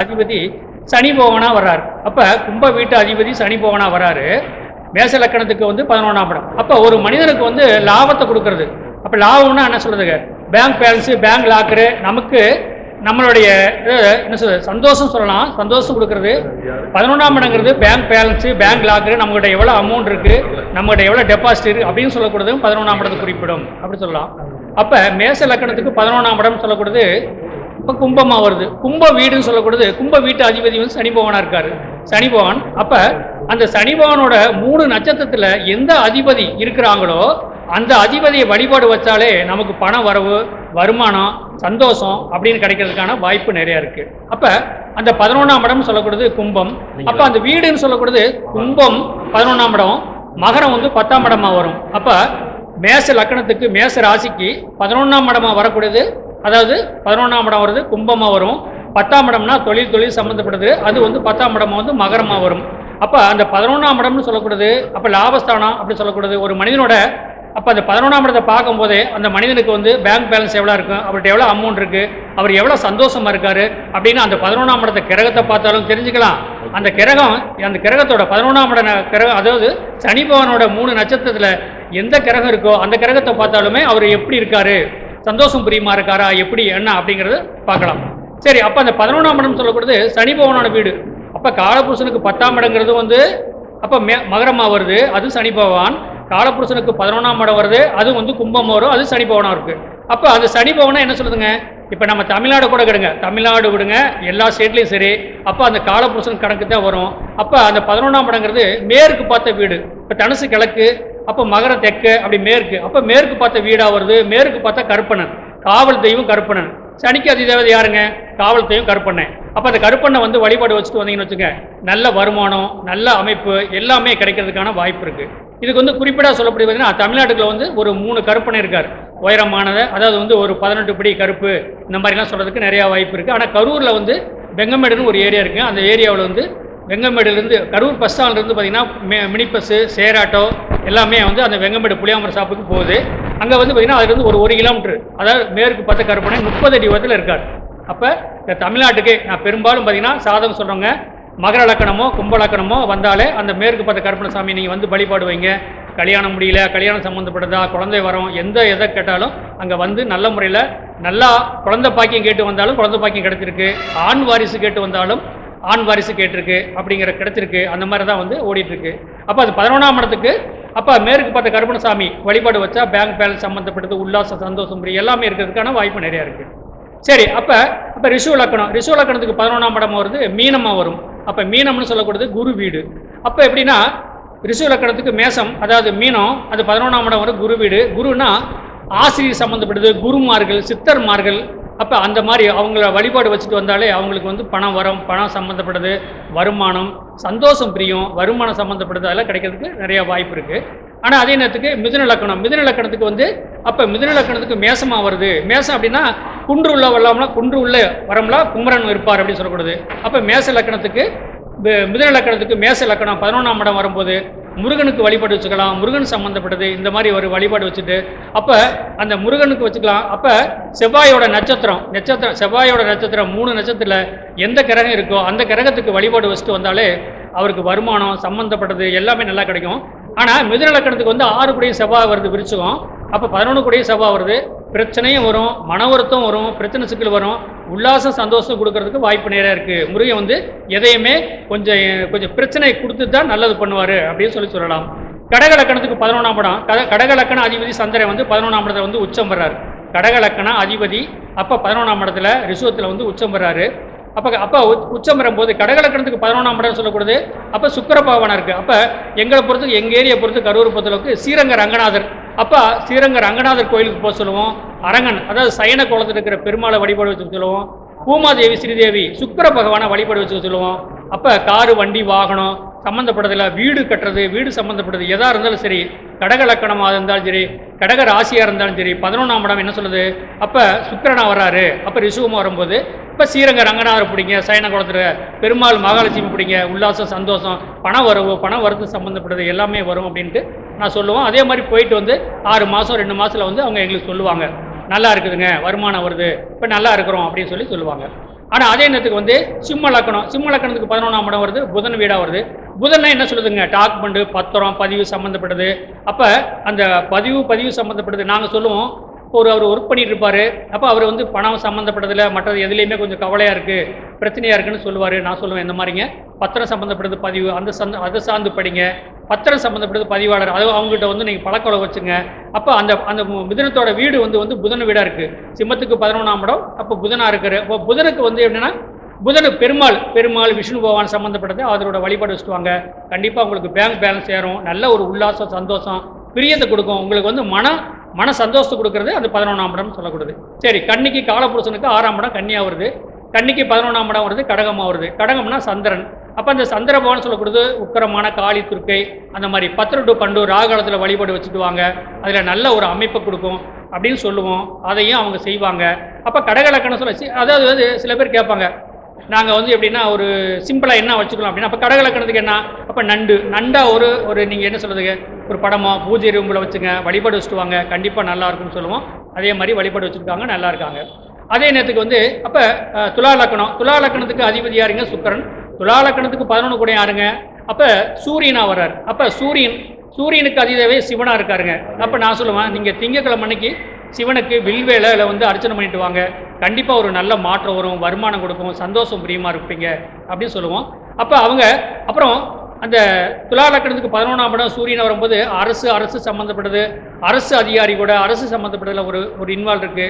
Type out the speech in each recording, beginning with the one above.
அதிபதி சனி பவனாக வர்றாரு. அப்ப கும்ப வீட்டு அதிபதி சனி பவனாக வர்றாரு. மேச லக்கணத்துக்கு வந்து பதினொன்றாம் படம் அப்போ ஒரு மனிதனுக்கு வந்து லாபத்தை கொடுக்கறது. அப்போ லாபம்னா என்ன சொல்கிறதுங்க பேங்க் பேலன்ஸு பேங்க் லாக்கரு நமக்கு நம்மளுடைய என்ன சொல்றது? சந்தோஷம் சொல்லலாம். சந்தோஷம் கொடுக்கறது. பதினொன்றாம் இடங்கிறது பேங்க் பேலன்ஸு பேங்க் லாக்கரு நம்மகிட்ட எவ்வளோ அமௌண்ட் இருக்குது நம்மகிட்ட எவ்வளோ டெபாசிட் இருக்குது அப்படின்னு சொல்லக்கூடியதும் பதினொன்றாம் இடத்தை குறிப்பிடும். அப்படி சொல்லலாம். அப்போ மேச லக்கணத்துக்கு பதினொன்றாம் இடம் சொல்லக்கூடியது இப்போ கும்பமாக வருது. கும்ப வீடுன்னு சொல்லக்கூடியது கும்ப வீட்டு அதிபதி வந்து சனி பகவானா இருக்காரு. சனி பகவான் அப்போ அந்த சனி பகவானோட மூணு நட்சத்திரத்தில் எந்த அதிபதி இருக்கிறாங்களோ அந்த அதிபதியை வழிபாடு வச்சாலே நமக்கு பண வரவு வருமானம் சந்தோஷம் அப்படின்னு கிடைக்கிறதுக்கான வாய்ப்பு நிறைய இருக்கு. அப்ப அந்த பதினொன்றாம் இடம் சொல்லக்கூடியது கும்பம். அப்ப அந்த வீடுன்னு சொல்லக்கூடியது கும்பம் பதினொன்றாம் இடம். மகரம் வந்து பத்தாம் இடமா வரும். அப்ப மேச லக்கணத்துக்கு மேச ராசிக்கு பதினொன்றாம் இடமா வரக்கூடியது அதாவது பதினொன்றாம் இடம் வருது கும்பமாக வரும். பத்தாம் இடம்னா தொழில் தொழில் சம்மந்தப்பட்டது அது வந்து பத்தாம் இடம் வந்து மகரமாக வரும். அப்போ அந்த பதினொன்றாம் இடம்னு சொல்லக்கூடாது அப்போ லாபஸ்தானம் அப்படி சொல்லக்கூடாது. ஒரு மனிதனோட அப்போ அந்த பதினொன்றாம் இடத்தை பார்க்கும்போதே அந்த மனிதனுக்கு வந்து பேங்க் பேலன்ஸ் எவ்வளோ இருக்கும் அவர்கிட்ட எவ்வளோ அமௌண்ட் இருக்குது அவர் எவ்வளோ சந்தோஷமாக இருக்கார் அப்படின்னு அந்த பதினொன்றாம் இடத்த கிரகத்தை பார்த்தாலும் தெரிஞ்சுக்கலாம். அந்த கிரகம் அந்த கிரகத்தோட பதினொன்றாம் இட கிரகம் அதாவது சனி பகவானோட மூணு நட்சத்திரத்தில் எந்த கிரகம் இருக்கோ அந்த கிரகத்தை பார்த்தாலுமே அவர் எப்படி இருக்காரு? சந்தோஷம் பிரியமா இருக்காரா எப்படி என்ன அப்படிங்கிறது பார்க்கலாம். சரி அப்போ அந்த பதினொன்றாம் இடம் சொல்லக்கூடியது சனி பவனோட வீடு. அப்போ காலபுருஷனுக்கு பத்தாம் இடங்கிறது வந்து அப்போ மே மகரமாக வருது அது சனி பகவான். காலபுருஷனுக்கு பதினொன்றாம் இடம் வருது அது வந்து கும்பம் வரும் அது சனி பவனாக இருக்கு. அப்போ அது சனி பவனை என்ன சொல்லுதுங்க? இப்போ நம்ம தமிழ்நாடு கூட கிடுங்க தமிழ்நாடு விடுங்க எல்லா ஸ்டேட்லேயும் சரி. அப்போ அந்த காலபுருஷன் கணக்கு தான் வரும். அப்போ அந்த பதினொன்றாம் இடங்கிறது மேற்கு பார்த்த வீடு. இப்போ தனுசு கிழக்கு அப்போ மகர தெற்கு அப்படி மேற்கு. அப்போ மேற்கு பார்த்த வீடாக வருது மேற்கு பார்த்தா கருப்பணன் காவல் தெய்வம் கருப்பணன் சனிக்கு அதிதேவதை யாருங்க? காவல் தெய்வம் கருப்பண்ணன். அப்போ அந்த கருப்பண்ணை வந்து வழிபாடு வச்சுட்டு வந்தீங்கன்னு வச்சுங்க நல்ல வருமானம் நல்ல அமைப்பு எல்லாமே கிடைக்கிறதுக்கான வாய்ப்பு இருக்குது இதுக்கு வந்து குறிப்பிடாக சொல்லப்படுது பார்த்தீங்கன்னா தமிழ்நாட்டுக்குள்ள வந்து ஒரு மூணு கற்பனை இருக்கார். உயரமானது அதாவது வந்து ஒரு பதினெட்டு படி கருப்பு இந்த மாதிரிலாம் சொல்கிறதுக்கு நிறையா வாய்ப்பு இருக்குது ஆனால் கரூரில் வந்து வெங்கமேடுன்னு ஒரு ஏரியா இருக்குங்க அந்த ஏரியாவில் வந்து வெங்கமேடுலேருந்து கரூர் பஸ் ஸ்டாண்ட்லேருந்து பார்த்தீங்கன்னா மினி பஸ்ஸு சேராட்டோ எல்லாமே வந்து அந்த வெங்கமேடு புளியாமர சாப்புக்கு போகுது. அங்கே வந்து பார்த்தீங்கன்னா அதுலேருந்து ஒரு ஒரு கிலோமீட்டர் அதாவது மேற்கு பத்த கருப்பனை முப்பது அடி உயரத்தில் இருக்கார். அப்போ இந்த தமிழ்நாட்டுக்கு நான் பெரும்பாலும் பார்த்தீங்கன்னா சாதகம் சொல்கிறவங்க மகர லக்கணமோ கும்ப லக்கணமோ வந்தாலே அந்த மேற்கு பத்த கருப்பண சாமி நீங்கள் வந்து வழிபாடு வைங்க. கல்யாணம் முடியல கல்யாணம் சம்மந்தப்பட்டதா குழந்தை வரும் எந்த எதை கேட்டாலும் அங்கே வந்து நல்ல முறையில் நல்லா குழந்தை பாக்கியம் கேட்டு வந்தாலும் குழந்தை பாக்கியம் கிடச்சிருக்கு. ஆண் வாரிசு கேட்டு வந்தாலும் ஆண் வாரிசு கேட்டிருக்கு அப்படிங்கிற கிடச்சிருக்கு. அந்த மாதிரி தான் வந்து ஓடிட்டுருக்கு அப்போ அது பதினொன்றாம் இடத்துக்கு அப்போ மேற்கு பார்த்த கருப்பணசாமி வழிபாடு வச்சா பேங்க் பேலன்ஸ் சம்மந்தப்பட்டது உல்லாச சந்தோஷம் எல்லாமே இருக்கிறதுக்கான வாய்ப்பு நிறையா இருக்குது சரி அப்போ அப்போ ரிஷு லக்கணம். ரிஷு லக்கணத்துக்கு பதினொன்றாம் படம் வருது மீனமாக வரும். அப்போ மீனம்னு சொல்லக்கூடியது குரு வீடு. அப்போ எப்படின்னா ரிஷு லக்கணத்துக்கு மேசம் அதாவது மீனம் அது பதினொன்றாம் இடம் வரும் குரு வீடு. குருன்னா ஆசிரியர் சம்மந்தப்பட்டது குருமார்கள் சித்தர்மார்கள் அப்போ அந்த மாதிரி அவங்கள வழிபாடு வச்சுட்டு வந்தாலே அவங்களுக்கு வந்து பணம் வரும் பணம் சம்மந்தப்பட்டது வருமானம் சந்தோஷம் பிரியும் வருமானம் சம்மந்தப்பட்டது அதெல்லாம் கிடைக்கிறதுக்கு நிறைய வாய்ப்பு இருக்குது ஆனால் அதே நேரத்துக்கு மிதுன லக்கணம் மிதுன லக்கணத்துக்கு வந்து அப்போ மிதுன லக்கணத்துக்கு மேசமாக வருது. மேசம் அப்படின்னா குன்று உள்ள வரலாம்னா குன்று உள்ள வரம்ல குமரன் இருப்பார் அப்படின்னு சொல்லக்கூடாது. அப்போ மேச லக்கணத்துக்கு மி- மிதுன லக்கணத்துக்கு மேச லக்கணம் பதினொன்றாம் இடம் வரும்போது முருகனுக்கு வழிபாடு வச்சுக்கலாம் முருகன் சம்மந்தப்பட்டது இந்த மாதிரி ஒரு வழிபாடு வச்சுட்டு அப்போ அந்த முருகனுக்கு வச்சுக்கலாம். அப்போ செவ்வாயோட நட்சத்திரம் நட்சத்திரம் செவ்வாயோட நட்சத்திரம் மூணு நட்சத்திரத்தில் எந்த கிரகம் இருக்கோ அந்த கிரகத்துக்கு வழிபாடு வச்சுட்டு வந்தாலே அவருக்கு வருமானம் சம்மந்தப்பட்டது எல்லாமே நல்லா கிடைக்கும். ஆனால் மிதுன லக்கணத்துக்கு வந்து ஆறு கூடிய செவ்வாய் வருது விரிச்சுக்கும் அப்போ பதினொன்று கூடிய செவ்வாய் வருது. பிரச்சனையும் வரும் மன வருத்தம் வரும் பிரச்சனை சிக்கல் வரும் உல்லாசம் சந்தோஷம் கொடுக்கறதுக்கு வாய்ப்பு நிறைய இருக்குது முருகன் வந்து எதையுமே கொஞ்சம் கொஞ்சம் பிரச்சனை கொடுத்து தான் நல்லது பண்ணுவார் அப்படின்னு சொல்லி சொல்லலாம். கடகலக்கணத்துக்கு பதினொன்றாம் படம். கட கடகலக்கண அதிபதி சந்திரன் வந்து பதினொன்றாம் இடத்துல வந்து உச்சம் வர்றாரு கடகலக்கண அதிபதி அப்போ பதினொன்றாம் இடத்துல ரிஷுவத்தில் வந்து உச்சம் வர்றாரு அப்போ அப்போ உச்சம் வரும்போது கடகலக்கணத்துக்கு பதினொன்றாம் இடம் சொல்லக்கூடாது. அப்போ சுக்கர பகவானா இருக்குது அப்போ எங்களை பொறுத்து எங்கள் ஏரியை பொறுத்து கரூர் பொறுத்தளவுக்கு ஸ்ரீரங்க ரங்கநாதர் அப்போ ஸ்ரீரங்க ரங்கநாதர் கோயிலுக்கு போக சொல்லுவோம். அரங்கன் அதாவது சயன குளத்தில் இருக்கிற பெருமாளை வழிபாடு வச்சுக்க சொல்லுவோம். பூமாதேவி ஸ்ரீதேவி சுக்கர பகவானை வழிபாடு வச்சுக்க சொல்லுவோம். அப்போ காரு வண்டி வாகனம் சம்மந்தப்பட்டதில் வீடு கட்டுறது வீடு சம்மந்தப்பட்டது எதாக இருந்தாலும் சரி கடக லக்கணமாக இருந்தாலும் சரி கடக ராசியாக இருந்தாலும் சரி பதினொன்றாம் இடம் என்ன சொல்லுது? அப்போ சுக்கிரனா வராரு. அப்போ ரிஷுவமாக வரும்போது இப்போ ஸ்ரீரங்க ரங்கநாதர் பிடிங்க சயன குளத்தில் பெருமாள் மகாலட்சுமி பிடிங்க உல்லாசம் சந்தோஷம் பண வரவு பண வரத்து சம்மந்தப்பட்டது எல்லாமே வரும் அப்படின்ட்டு நான் சொல்லுவோம். அதே மாதிரி போயிட்டு வந்து ஆறு மாதம் ரெண்டு மாதத்தில் வந்து அவங்க எங்களுக்கு சொல்லுவாங்க. நல்லா இருக்குதுங்க வருமானம் வருது இப்போ நல்லா இருக்கிறோம் அப்படின்னு சொல்லி சொல்லுவாங்க. ஆனால் அதே நேரத்துக்கு வந்து சிம்ம லக்கணம் சிம்ம லக்கணத்துக்கு பதினொன்றாம் இடம் வருது புதன் வீடாக வருது. புதன்னா என்ன சொல்லுதுங்க? டாக்குமெண்ட் பத்திரம் பதிவு சம்மந்தப்பட்டது அப்போ அந்த பதிவு பதிவு சம்மந்தப்பட்டது நாங்கள் சொல்லுவோம். ஒரு அவர் ஒர்க் பண்ணிட்டு இருப்பாரு. அப்போ அவர் வந்து பணம் சம்மந்தப்பட்டதில் மற்றது எதுலேயுமே கொஞ்சம் கவலையாக இருக்குது பிரச்சனையாக இருக்குன்னு சொல்லுவார். நான் சொல்லுவேன் இந்த மாதிரிங்க. பத்திரம் சம்மந்தப்பட்டது பதிவு அந்த சந்த அதை சார்ந்து படிங்க. பத்திரம் சம்மந்தப்பட்டது பதிவாளர் அது அவங்ககிட்ட வந்து நீங்கள் பழக்கொலை வச்சுங்க. அப்போ அந்த அந்த மிதனத்தோட வீடு வந்து வந்து புதன வீடாக இருக்குது சிம்மத்துக்கு பதினொன்றாம் இடம் அப்போ புதனாக இருக்கிற அப்போ புதனுக்கு வந்து எப்படின்னா புதன் பெருமாள் பெருமாள் விஷ்ணு பகவான் சம்மந்தப்பட்டது அதனோட வழிபாடு வச்சுக்குவாங்க கண்டிப்பாக உங்களுக்கு பேங்க் பேலன்ஸ் ஏறும் நல்ல ஒரு உல்லாசம் சந்தோஷம் பிரியத்தை கொடுக்கும். உங்களுக்கு வந்து மன மன சந்தோஷத்தை கொடுக்கறது அந்த பதினொன்றாம் இடம் சொல்லக்கூடாது சரி கன்னிக்கு காலபுருஷனுக்கு ஆறாம் இடம் கன்னியா வருது. கன்னிக்கு பதினொன்றாம் இடம் வருது கடகமாக வருது. கடகம்னா சந்திரன். அப்போ அந்த சந்திர பவன் சொல்லக்கூடாது உக்கரமான காளி துர்க்கை அந்த மாதிரி பத்திர டு பண்டு ராகாலத்தில் வழிபாடு வச்சுக்குவாங்க அதில் நல்ல ஒரு அமைப்பை கொடுக்கும் அப்படின்னு சொல்லுவோம். அதையும் அவங்க செய்வாங்க. அப்போ கடகலக்கணம் சொல்லி அதாவது வந்து சில பேர் கேட்பாங்க நாங்கள் வந்து எப்படின்னா ஒரு சிம்பிளாக என்ன வச்சுக்கலாம் அப்படின்னா அப்போ கடகலக்கணத்துக்கு என்ன? அப்போ நண்டு. நண்டாக ஒரு ஒரு நீங்கள் என்ன சொல்கிறதுங்க ஒரு படமோ பூஜை ரூமில் வச்சுங்க. வழிபாடு வச்சுட்டு வாங்க. கண்டிப்பாக நல்லா இருக்கும்னு சொல்லுவோம். அதே மாதிரி வழிபாடு வச்சுருக்காங்க நல்லா இருக்காங்க. அதே நேரத்துக்கு வந்து அப்போ துலா லக்கணம் துலா லக்கணத்துக்கு அதிபதி யாருங்க? சுக்கரன். துலா லக்கணத்துக்கு பதினொன்று கூட யாருங்க? அப்போ சூரியனாக வர்றார். அப்போ சூரியன் சூரியனுக்கு அதிதேவே சிவனாக இருக்காருங்க. அப்போ நான் சொல்லுவேன் நீங்கள் திங்கக்கிழமை அன்னைக்கு சிவனுக்கு வில்வேலை வந்து அர்ச்சனை பண்ணிட்டு வாங்க. கண்டிப்பாக ஒரு நல்ல மாற்றம் வரும் வருமானம் கொடுக்கும் சந்தோஷம் பிரியமாக இருப்பீங்க அப்படின்னு சொல்லுவோம். அப்போ அவங்க அப்புறம் அந்த துலா லக்கணத்துக்கு பதினொன்றாம் இடம் சூரியன் வரும்போது அரசு அரசு சம்மந்தப்பட்டது அரசு அதிகாரி கூட அரசு சம்மந்தப்பட்டதில் ஒரு ஒரு இன்வால்வ் இருக்குது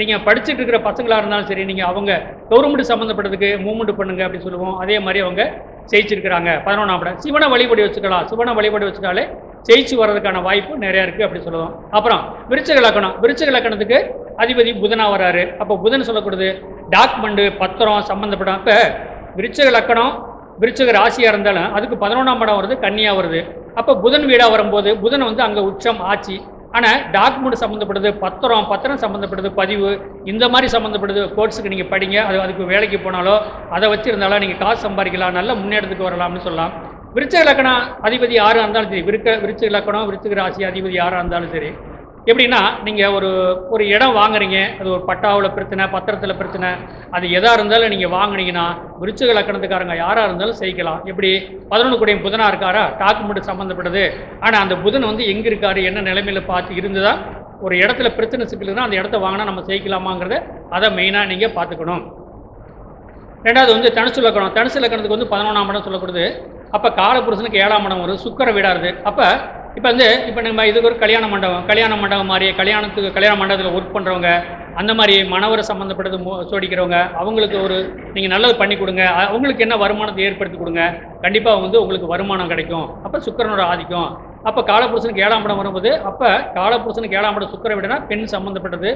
நீங்கள் படிச்சுட்டு இருக்கிற பசங்களாக இருந்தாலும் சரி நீங்கள் அவங்க கவர்மெண்ட் சம்மந்தப்பட்டதுக்கு மூவ்மெண்ட் பண்ணுங்க அப்படின்னு சொல்லுவோம். அதே மாதிரி அவங்க ஜெயிச்சிருக்கிறாங்க பதினொன்றாம் இடம். சிவனை வழிபடி வச்சுக்கலாம். சிவனை வழிபடி வச்சுட்டாலே ஜெயிச்சு வர்றதுக்கான வாய்ப்பு நிறையா இருக்குது அப்படி சொல்லுவோம் அப்புறம் விருச்சக லக்கணம். விருச்சக லக்கணத்துக்கு அதிபதி புதனாக வராரு அப்போ புதன் சொல்லக்கூடாது டாக்குமெண்ட் பத்திரம் சம்மந்தப்பட்ட இப்போ விருச்சக லக்கணம் விருச்சக ராசியாக இருந்தாலும் அதுக்கு பதினொன்றாம் படம் வருது கன்னியாக வருது. அப்போ புதன் வீடாக வரும்போது புதன் வந்து அங்கே உச்சம் ஆட்சி. ஆனால் டாக்குமெண்ட் சம்மந்தப்படுது பத்திரம் பத்திரம் சம்மந்தப்பட்டது பதிவு. இந்த மாதிரி சம்மந்தப்படுது கோர்ஸுக்கு நீங்கள் படிங்க. அது அதுக்கு வேலைக்கு போனாலோ அதை வச்சுருந்தாலும் நீங்கள் காசு சம்பாதிக்கலாம். நல்ல முன்னேற்றத்துக்கு வரலாம்னு சொல்லலாம். விருச்சக லக்கணம் அதிபதி யாராக இருந்தாலும் சரி விருக்க விருச்சக லக்கணம் விருச்சக ராசி அதிபதி யாராக இருந்தாலும் சரி எப்படின்னா நீங்கள் ஒரு ஒரு இடம் வாங்குறீங்க அது ஒரு பட்டாவில் பிரச்சனை பத்திரத்தில் பிரச்சனை அது எதாக இருந்தாலும் நீங்கள் வாங்கினீங்கன்னா விருச்சக லக்கணத்துக்காரங்க யாராக இருந்தாலும் செய்யலாம் எப்படி? பதினொன்று கூடையும் புதனாக இருக்காரா? டாக்குமெண்ட் சம்மந்தப்பட்டது ஆனால் அந்த புதன் வந்து எங்கே இருக்காரு என்ன நிலைமையில் பார்த்து இருந்ததா ஒரு இடத்துல பிரச்சனை சிக்கலுன்னா அந்த இடத்த வாங்கினா நம்ம செய்யலாமாங்கிறத அதை மெயினாக நீங்கள் பார்த்துக்கணும். ரெண்டாவது வந்து தனுசு லக்கணம். தனுசு லக்கணத்துக்கு வந்து பதினொன்றாம் இடம் சொல்லக்கூடாது அப்போ காலபுருஷனுக்கு ஏழாம் இடம் வருது சுக்கர வீடாருது அப்போ இப்போ வந்து இப்போ நம்ம இதுக்கு ஒரு கல்யாண மண்டபம் கல்யாண மண்டபம் மாதிரி கல்யாணத்துக்கு கல்யாண மண்டபத்தில் ஒர்க் பண்ணுறவங்க அந்த மாதிரி மணவரை சம்மந்தப்பட்டது மோ- சோடிக்கிறவங்க அவங்களுக்கு ஒரு நீங்கள் நல்லது பண்ணி கொடுங்க. அவங்களுக்கு என்ன வருமானத்தை ஏற்படுத்தி கொடுங்க கண்டிப்பாக வந்து உங்களுக்கு வருமானம் கிடைக்கும். அப்போ சுக்கரனோட ஆதிக்கம். அப்போ காலப்புருஷனுக்கு ஏழாம் இடம் வரும்போது அப்போ காலப்புருஷனுக்கு ஏழாம் இடம் சுக்கர விடனா பெண் சம்மந்தப்பட்டது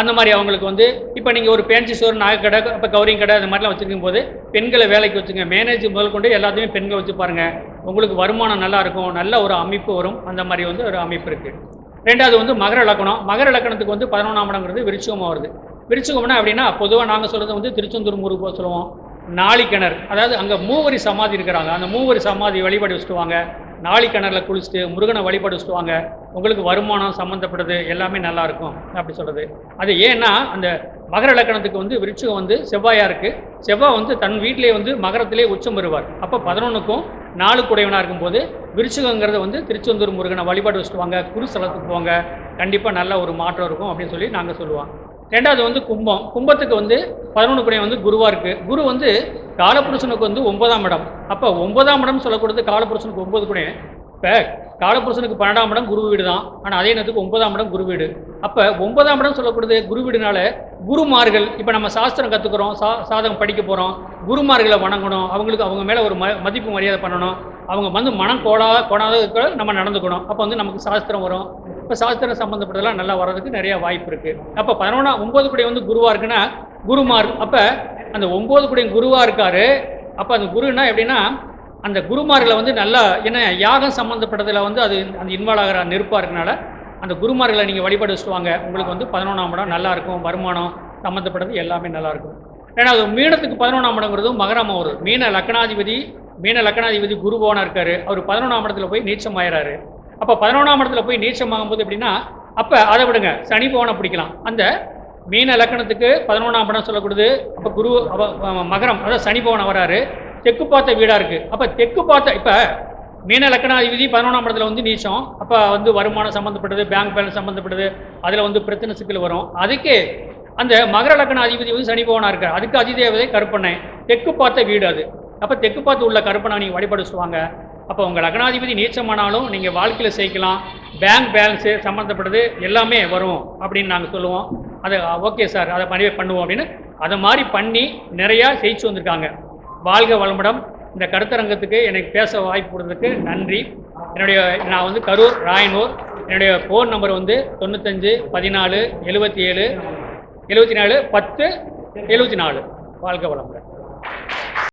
அந்த மாதிரி அவங்களுக்கு வந்து இப்போ நீங்கள் ஒரு பேன்சி ஸ்டோர் நாகக்கடை இப்போ கௌரிங் கடை அந்த மாதிரிலாம் வச்சுருக்கும் போது பெண்களை வேலைக்கு வச்சுங்க. மேனேஜ் முதல் கொண்டு எல்லாத்தையுமே பெண்களை வச்சு பாருங்கள் உங்களுக்கு வருமானம் நல்லா இருக்கும் நல்ல ஒரு அமைப்பு வரும். அந்த மாதிரி வந்து ஒரு அமைப்பு இருக்குது ரெண்டாவது வந்து மகர இலக்கணம் மகர இலக்கணத்துக்கு வந்து பதினொன்றாம் இடங்கிறது விருச்சிகமாக வருது. விருச்சிகம்னா அப்படின்னா பொதுவாக நாங்கள் சொல்கிறது வந்து திருச்செந்தூர் முருகு சொல்லுவோம். நாளிக்கிணறு. அதாவது அங்கே மூவரி சமாதி இருக்கிறாங்க. அந்த மூவரி சமாதி வழிபாடு வச்சுட்டு வாங்க. நாளி கிணறுல குளிச்சுட்டு முருகனை வழிபடுச்சுட்டு வாங்க. உங்களுக்கு வருமானம் சம்மந்தப்பட்டது எல்லாமே நல்லா இருக்கும் அப்படி சொல்கிறது அது ஏன்னா அந்த மகர இலக்கணத்துக்கு வந்து விருட்சகம் வந்து செவ்வாயாக இருக்குது செவ்வாய் வந்து தன் வீட்டிலே வந்து மகரத்திலே உச்சம் பெறுவார். அப்போ பதினொன்றுக்கும் நாலு குடையவனாக இருக்கும்போது விருட்சகங்கிறத வந்து திருச்செந்தூர் முருகனை வழிபாடு வச்சுட்டு வாங்க குருஸ்தலத்துக்கு போங்க. கண்டிப்பாக நல்ல ஒரு மாற்றம் இருக்கும் அப்படின்னு சொல்லி நாங்கள் சொல்லுவோம். ரெண்டாவது வந்து கும்பம். கும்பத்துக்கு வந்து பதினொன்று குடையம் வந்து குருவாக இருக்குது குரு வந்து காலபுருஷனுக்கு வந்து ஒன்பதாம் இடம். அப்போ ஒன்பதாம் இடம் சொல்லக்கூடாது காலபுருஷனுக்கு ஒன்பது குடையம் இப்போ காலபுருஷனுக்கு பன்னெண்டாம் இடம் குரு வீடு தான். ஆனால் அதே நேரத்துக்கு ஒன்பதாம் இடம் குரு வீடு. அப்போ ஒன்பதாம் இடம் சொல்லக்கூடாது குரு வீடுனால குருமார்கள் இப்போ நம்ம சாஸ்திரம் கற்றுக்குறோம் சா சாதகம் படிக்க போகிறோம் குருமார்களை வணங்கணும். அவங்களுக்கு அவங்க மேலே ஒரு ம மதிப்பு மரியாதை பண்ணணும். அவங்க வந்து மனம் கோடா கோடாத நம்ம நடந்துக்கணும். அப்போ வந்து நமக்கு சாஸ்திரம் வரும். இப்போ சாஸ்திரம் சம்மந்தப்பட்டதெல்லாம் நல்லா வர்றதுக்கு நிறையா வாய்ப்பு இருக்குது அப்போ பதினொன்றா ஒம்பது குடி வந்து குருவாக இருக்குன்னா குருமார் அப்போ அந்த ஒம்பது குடி குருவாக இருக்கார். அப்போ அந்த குருன்னா எப்படின்னா அந்த குருமார்களை வந்து நல்லா என்ன யாகம் சம்மந்தப்பட்டதில் வந்து அது அந்த இன்வால்வ் ஆகிற நெருப்பாக இருக்கனால அந்த குருமார்களை நீங்கள் வழிபாடு வச்சுட்டு உங்களுக்கு வந்து பதினொன்றாம் இடம் நல்லா இருக்கும். வருமானம் சம்மந்தப்பட்டது எல்லாமே நல்லாயிருக்கும் ஏன்னா அது மீனத்துக்கு பதினொன்றாம் இடங்கிறது மகரமாக மீன லக்கணாதிபதி மீன லக்கணாதிபதி குருபவனாக இருக்கார். அவர் பதினொன்றாம் இடத்துல போய் நீச்சம் ஆயிறாரு அப்போ பதினொன்றாம் இடத்துல போய் நீச்சம் ஆகும்போது எப்படின்னா அப்போ அதை விடுங்க. சனி பவனை பிடிக்கலாம். அந்த மீன லக்கணத்துக்கு பதினொன்றாம் படம் சொல்லக்கூடாது அப்போ குரு அவ- மகரம் அதாவது சனி பவன் வராரு. தெற்கு பார்த்த வீடாக இருக்குது அப்போ தெற்கு பார்த்த இப்போ மீன லக்கணாதிபதி பதினொன்றாம் படத்தில் வந்து நீச்சம். அப்போ வந்து வருமானம் சம்மந்தப்பட்டது பேங்க் பேலன்ஸ் சம்மந்தப்பட்டது அதில் வந்து பிரச்சனை சிக்கல் வரும். அதுக்கு அந்த மகர லக்கண அதிபதி வந்து சனி பவனாக இருக்கார். அதுக்கு அதிதேவதை கருப்பண்ணை. தெற்கு பார்த்த வீடு அது. அப்போ தெற்கு பார்த்து உள்ள கருப்பனை நீங்கள் வழிபாடு சொல்லுவாங்க. அப்போ உங்கள் லக்னாதிபதி நீச்சமானாலும் நீங்கள் வாழ்க்கையில் சேர்க்கலாம். பேங்க் பேலன்ஸு சம்மந்தப்பட்டது எல்லாமே வரும் அப்படின்னு நாங்கள் சொல்லுவோம். அதை ஓகே சார் அதை பண்ணி பண்ணுவோம் அப்படின்னு. அதை மாதிரி பண்ணி நிறையா ஜெயிச்சு வந்திருக்காங்க. வாழ்க வளமுடன். இந்த கருத்தரங்கத்துக்கு எனக்கு பேச வாய்ப்பு கொடுத்ததுக்கு நன்றி. என்னுடைய நான் வந்து கரூர் ராயனூர். என்னுடைய ஃபோன் நம்பர் வந்து தொண்ணூத்தஞ்சு பதினாலு எழுபத்தி ஏழு எழுபத்தி நாலு பத்து எழுபத்தி நாலு. வாழ்க வளமுடன்.